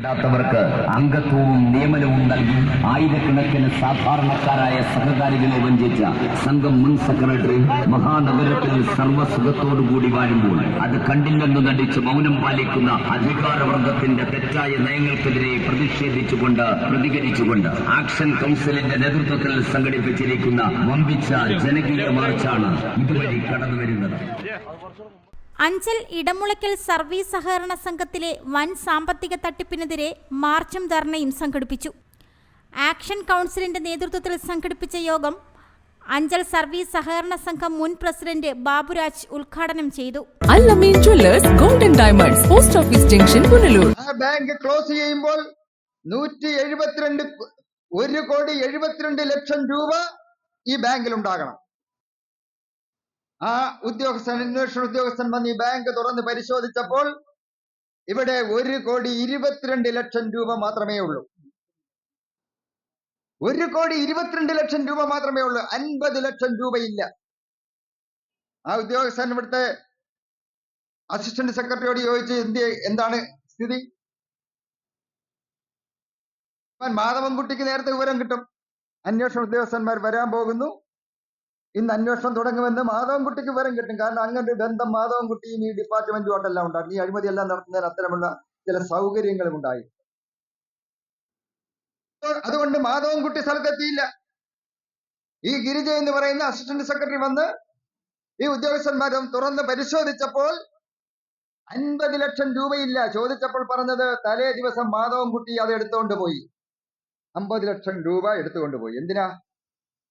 പ്പെടാത്തവർക്ക് അംഗത്വവും നിയമനവും നൽകി ആയിരക്കണക്കിന് സാധാരണക്കാരായ സഹകാരികളെ വഞ്ചിച്ച സംഘം മുൻ സെക്രട്ടറി മഹാനഗരത്തിൽ സർവസുഖത്തോടുകൂടി വാഴുമ്പോൾ അത് കണ്ടില്ലെന്ന് നടിച്ച് മൗനം പാലിക്കുന്ന അധികാരവർഗത്തിന്റെ തെറ്റായ നയങ്ങൾക്കെതിരെ പ്രതിഷേധിച്ചുകൊണ്ട് പ്രതികരിച്ചുകൊണ്ട് ആക്ഷൻ കൗൺസിലിന്റെ നേതൃത്വത്തിൽ സംഘടിപ്പിച്ചിരിക്കുന്ന വമ്പിച്ച ജനകീയ മാർച്ചാണ് ഇതുവഴി കടന്നുവരുന്നത്. അഞ്ചൽ ഇടമുളയ്ക്കൽ സർവീസ് സഹകരണ സംഘത്തിലെ വൻ സാമ്പത്തിക തട്ടിപ്പിനെതിരെ മാർച്ചും ധർണയും സംഘടിപ്പിച്ചു. ആക്ഷൻ കൗൺസിലിന്റെ നേതൃത്വത്തിൽ സംഘടിപ്പിച്ച യോഗം അഞ്ചൽ സർവീസ് സഹകരണ സംഘം മുൻ പ്രസിഡന്റ് ബാബുരാജ് ഉദ്ഘാടനം ചെയ്തു. Golden diamonds post office junction Punalur. ആ ബാങ്ക് ക്ലോസ് ചെയ്യുമ്പോൾ നൂറ്റി എഴുപത്തിരണ്ട് ഒരു കോടി എഴുപത്തിരണ്ട് ലക്ഷം രൂപ ഈ ബാങ്കിൽ ഉണ്ടാകണം. ആ ഉദ്യോഗസ്ഥൻ അന്വേഷണ ഉദ്യോഗസ്ഥൻ വന്ന് ഈ ബാങ്ക് തുറന്ന് പരിശോധിച്ചപ്പോൾ ഇവിടെ ഒരു കോടി ഇരുപത്തിരണ്ട് ലക്ഷം രൂപ മാത്രമേ ഉള്ളൂ. ഒരു കോടി ഇരുപത്തിരണ്ട് ലക്ഷം രൂപ മാത്രമേ ഉള്ളൂ. അൻപത് ലക്ഷം രൂപയില്ല. ആ ഉദ്യോഗസ്ഥൻ ഇവിടുത്തെ അസിസ്റ്റന്റ് സെക്രട്ടറിയോട് ചോദിച്ചു എന്ത് എന്താണ് സ്ഥിതി? മാധവൻകുട്ടിക്ക് നേരത്തെ വിവരം കിട്ടും. അന്വേഷണ ഉദ്യോഗസ്ഥന്മാർ വരാൻ പോകുന്നു. ഇന്ന് അന്വേഷണം തുടങ്ങുമെന്ന് മാധവൻകുട്ടിക്ക് വിവരം കിട്ടും. കാരണം അങ്ങനെ ഒരു ബന്ധം മാധവൻകുട്ടിയും ഈ ഡിപ്പാർട്ട്മെന്റുമായിട്ടെല്ലാം ഉണ്ടായിരുന്നു. ഈ അഴിമതി എല്ലാം നടത്തുന്നതിന് അത്തരമുള്ള ചില സൗകര്യങ്ങളും ഉണ്ടായി. അതുകൊണ്ട് മാധവൻകുട്ടി സ്ഥലത്തെത്തിയില്ല. ഈ ഗിരിജ എന്ന് പറയുന്ന അസിസ്റ്റന്റ് സെക്രട്ടറി വന്ന് ഈ ഉദ്യോഗസ്ഥന്മാരും തുറന്ന് പരിശോധിച്ചപ്പോൾ അൻപത് ലക്ഷം രൂപയില്ല. ചോദിച്ചപ്പോൾ പറഞ്ഞത് തലേ ദിവസം മാധവൻകുട്ടി അത് എടുത്തുകൊണ്ട് പോയി. അമ്പത് ലക്ഷം രൂപ എടുത്തുകൊണ്ട് പോയി. എന്തിനാ?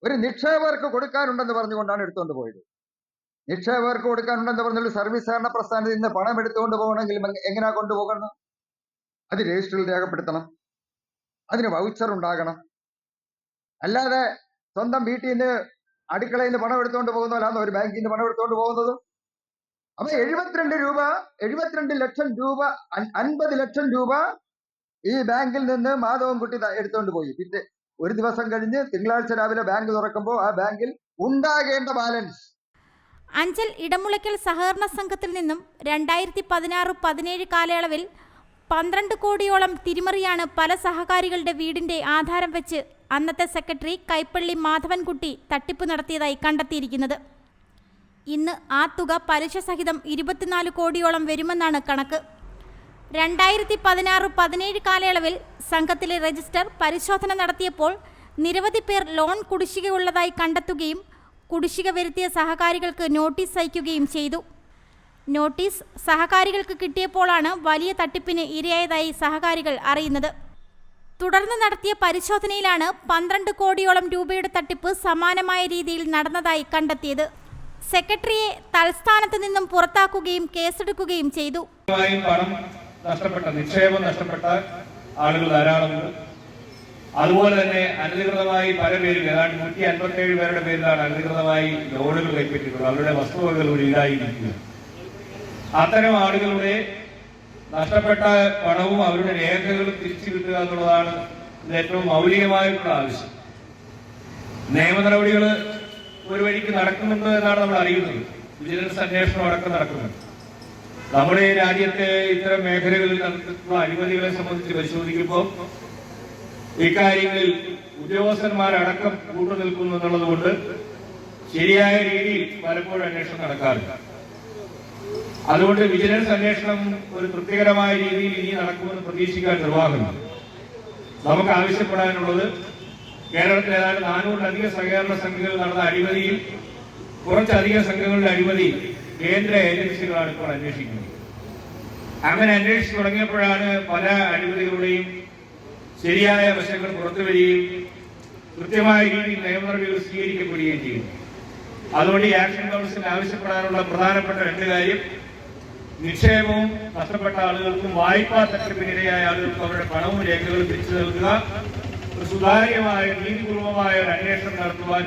ഒരു നിക്ഷേപകർക്ക് കൊടുക്കാനുണ്ടെന്ന് പറഞ്ഞുകൊണ്ടാണ് എടുത്തുകൊണ്ട് പോയത്. നിക്ഷേപകർക്ക് കൊടുക്കാനുണ്ടെന്ന് പറഞ്ഞൊരു സർവീസ് സഹകരണ പ്രസ്ഥാനത്തിൽ നിന്ന് പണം എടുത്തുകൊണ്ട് പോകണമെങ്കിൽ എങ്ങ- എങ്ങനെയാ കൊണ്ടുപോകണം? അത് രജിസ്റ്ററിൽ രേഖപ്പെടുത്തണം. അതിന് വൗച്ചർ ഉണ്ടാകണം. അല്ലാതെ സ്വന്തം വീട്ടിൽ നിന്ന് അടുക്കളയിൽ നിന്ന് പണം എടുത്തുകൊണ്ട് പോകുന്നവരാണ് ഒരു ബാങ്കിൽ നിന്ന് പണം എടുത്തുകൊണ്ട് പോകുന്നത്? അപ്പൊ എഴുപത്തിരണ്ട് രൂപ എഴുപത്തിരണ്ട് ലക്ഷം രൂപ അൻ- അൻപത് ലക്ഷം രൂപ ഈ ബാങ്കിൽ നിന്ന് മാധവൻകുട്ടി എടുത്തുകൊണ്ട് പോയി. പിന്നെ ഒരു ദിവസം കഴിഞ്ഞ് തിങ്കളാഴ്ച രാവിലെ ബാങ്ക് തുറക്കുമ്പോൾ ആ ബാങ്കിൽ ഉണ്ടാകേണ്ട ബാലൻസ്. അഞ്ചൽ ഇടമുളയ്ക്കൽ സഹകരണ സംഘത്തിൽ നിന്നും രണ്ടായിരത്തി പതിനാറ് പതിനേഴ് കാലയളവിൽ പന്ത്രണ്ട് കോടിയോളം തിരിമറിയാണ് പല സഹകാരികളുടെ വീടിന്റെ ആധാരം വെച്ച് അന്നത്തെ സെക്രട്ടറി കൈപ്പള്ളി മാധവൻകുട്ടി തട്ടിപ്പ് നടത്തിയതായി കണ്ടെത്തിയിരിക്കുന്നത്. ഇന്ന് ആ തുക പലിശ സഹിതം ഇരുപത്തിനാല് കോടിയോളം വരുമെന്നാണ് കണക്ക്. രണ്ടായിരത്തി പതിനാറ് പതിനേഴ് കാലയളവിൽ സംഘത്തിലെ രജിസ്റ്റർ പരിശോധന നടത്തിയപ്പോൾ നിരവധി പേർ ലോൺ കുടിശ്ശികയുള്ളതായി കണ്ടെത്തുകയും കുടിശ്ശിക വരുത്തിയ സഹകാരികൾക്ക് നോട്ടീസ് അയക്കുകയും ചെയ്തു. നോട്ടീസ് സഹകാരികൾക്ക് കിട്ടിയപ്പോഴാണ് വലിയ തട്ടിപ്പിന് ഇരയായതായി സഹകാരികൾ അറിയുന്നത്. തുടർന്ന് നടത്തിയ പരിശോധനയിലാണ് പന്ത്രണ്ട് കോടിയോളം രൂപയുടെ തട്ടിപ്പ് സമാനമായ രീതിയിൽ നടന്നതായി കണ്ടെത്തിയത്. സെക്രട്ടറിയെ തൽസ്ഥാനത്ത് നിന്നും പുറത്താക്കുകയും കേസെടുക്കുകയും ചെയ്തു. നഷ്ടപ്പെട്ട നിക്ഷേപം നഷ്ടപ്പെട്ട ആളുകൾ ധാരാളമുണ്ട് അതുപോലെ തന്നെ അനധികൃതമായി പല പേരും ഏതാണ്ട് നൂറ്റി അൻപത്തി ഏഴ് പേരുടെ പേരിലാണ് അനധികൃതമായി ലോണുകൾ കൈപ്പറ്റിയിട്ടുള്ളത്. അവരുടെ വസ്തുവകകൾ ഇവിടെ ഈടായിരിക്കുക അത്തരം ആളുകളുടെ നഷ്ടപ്പെട്ട പണവും അവരുടെ രേഖകളും തിരിച്ചു കിട്ടുക എന്നുള്ളതാണ് ഇത് ഏറ്റവും മൗലികമായിട്ടുള്ള ആവശ്യം. നിയമ നടപടികൾ ഒരു വഴിക്ക് നടക്കുന്നുണ്ട് എന്നാണ് നമ്മൾ അറിയുന്നത്. വിജിലൻസ് അന്വേഷണം അടക്കം നടക്കുന്നുണ്ട്. നമ്മുടെ രാജ്യത്തെ ഇത്തരം മേഖലകളിൽ നടത്തുന്ന അഴിമതികളെ സംബന്ധിച്ച് പരിശോധിക്കുമ്പോൾ ഇക്കാര്യങ്ങളിൽ ഉദ്യോഗസ്ഥന്മാരടക്കം കൂട്ടുനിൽക്കുന്നു എന്നുള്ളത് കൊണ്ട് ശരിയായ രീതിയിൽ പലപ്പോഴും അന്വേഷണം നടക്കാറുണ്ട്. അതുകൊണ്ട് വിജിലൻസ് അന്വേഷണം ഒരു തൃപ്തികരമായ രീതിയിൽ ഇനി നടക്കുമെന്ന് പ്രതീക്ഷിക്കാൻ നിർവാഹമില്ല നമുക്ക് ആവശ്യപ്പെടാനുള്ളത് കേരളത്തിൽ ഏതാണ്ട് നാനൂറിലധികം സഹകരണ സംഘങ്ങൾ നടന്ന അഴിമതിയിൽ കുറച്ചധികം സംഘങ്ങളുടെ അഴിമതി കേന്ദ്ര ഏജൻസികളാണ് ഇപ്പോൾ അന്വേഷിക്കുന്നത്. അങ്ങനെ അന്വേഷിച്ചു തുടങ്ങിയപ്പോഴാണ് പല അഴിമതികളുടെയും ശരിയായ വശങ്ങൾ പുറത്തു വരികയും കൃത്യമായ രീതിയിൽ നിയമനടപടികൾ സ്വീകരിക്കപ്പെടുകയും ചെയ്യും അതുകൊണ്ട് ഈ ആക്ഷൻ കൗൺസിൽ ആവശ്യപ്പെടാനുള്ള പ്രധാനപ്പെട്ട രണ്ട് കാര്യം നിക്ഷേപവും നഷ്ടപ്പെട്ട ആളുകൾക്കും വായ്പാ തട്ടിപ്പിനിരയായ ആളുകൾക്കും അവരുടെ പണവും രേഖകളും തിരിച്ചു നൽകുക സുതാര്യമായ നീതിപൂർവമായ ഒരു അന്വേഷണം നടത്തുവാൻ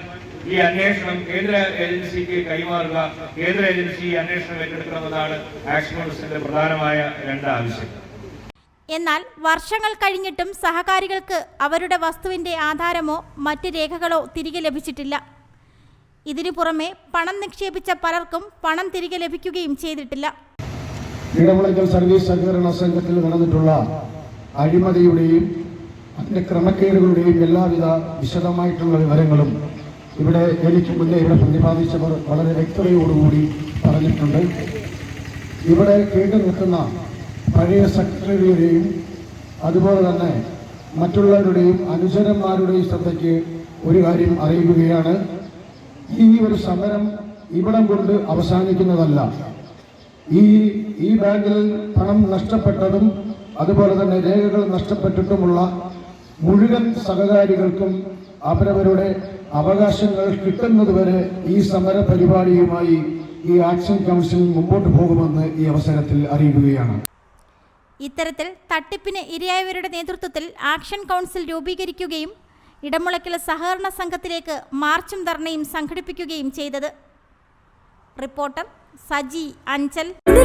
ഈ അന്വേഷണം കേന്ദ്ര ഏജൻസിക്ക് കൈമാറുക. കേന്ദ്ര ഏജൻസി ഈ അന്വേഷണം ഏറ്റെടുക്കണമെന്നാണ് ആക്ഷൻ കോൺഗ്രസിന്റെ പ്രധാനമായ രണ്ട് ആവശ്യം. എന്നാൽ വർഷങ്ങൾ കഴിഞ്ഞിട്ടും സഹകാരികൾക്ക് അവരുടെ വസ്തുവിന്റെ ആധാരമോ മറ്റ് രേഖകളോ തിരികെ ലഭിച്ചിട്ടില്ല. ഇതിനു പുറമെ പണം നിക്ഷേപിച്ച പലർക്കും പണം തിരികെ ലഭിക്കുകയും ചെയ്തിട്ടില്ല. ഇടമുളയ്ക്കൽ സർവീസ് സഹകരണ സംഘത്തിൽ നടന്നിട്ടുള്ള അഴിമതിയുടെയും അതിന്റെ ക്രമക്കേടുകളുടെയും എല്ലാവിധ വിശദമായിട്ടുള്ള വിവരങ്ങളും ഇവിടെ എനിക്ക് മുന്നേ ഇവിടെ പ്രതിപാദിച്ചവർ വളരെ വ്യക്തതയോടുകൂടി പറഞ്ഞിട്ടുണ്ട്. ഇവിടെ കേട്ടു നിൽക്കുന്ന പഴയ സെക്രട്ടറിയുടെയും അതുപോലെ തന്നെ മറ്റുള്ളവരുടെയും അനുചരന്മാരുടെയും ശ്രദ്ധയ്ക്ക് ഒരു കാര്യം അറിയിക്കുകയാണ്. ഈ ഒരു സമരം ഇവിടം കൊണ്ട് അവസാനിക്കുന്നതല്ല. ഈ ഈ ബാങ്കിൽ പണം നഷ്ടപ്പെട്ടതും അതുപോലെ തന്നെ രേഖകൾ നഷ്ടപ്പെട്ടിട്ടുമുള്ള മുഴുവൻ സഹകാരികൾക്കും അവരവരുടെ അവകാശങ്ങൾ കിട്ടുന്നതുവരെ ഈ സമര പരിപാടിയുമായി ഈ ആക്ഷൻ കൗൺസിൽ മുമ്പോട്ട് പോകുമെന്ന് ഈ അവസരത്തിൽ അറിയിക്കുകയാണ്. ഇത്തരത്തിൽ തട്ടിപ്പിന് ഇരയായവരുടെ നേതൃത്വത്തിൽ ആക്ഷൻ കൗൺസിൽ രൂപീകരിക്കുകയും ഇടമുളക്കിലെ സഹകരണ സംഘത്തിലേക്ക് മാർച്ചും ധർണയും സംഘടിപ്പിക്കുകയും ചെയ്തത്. റിപ്പോർട്ടർ സജി അഞ്ചൽ.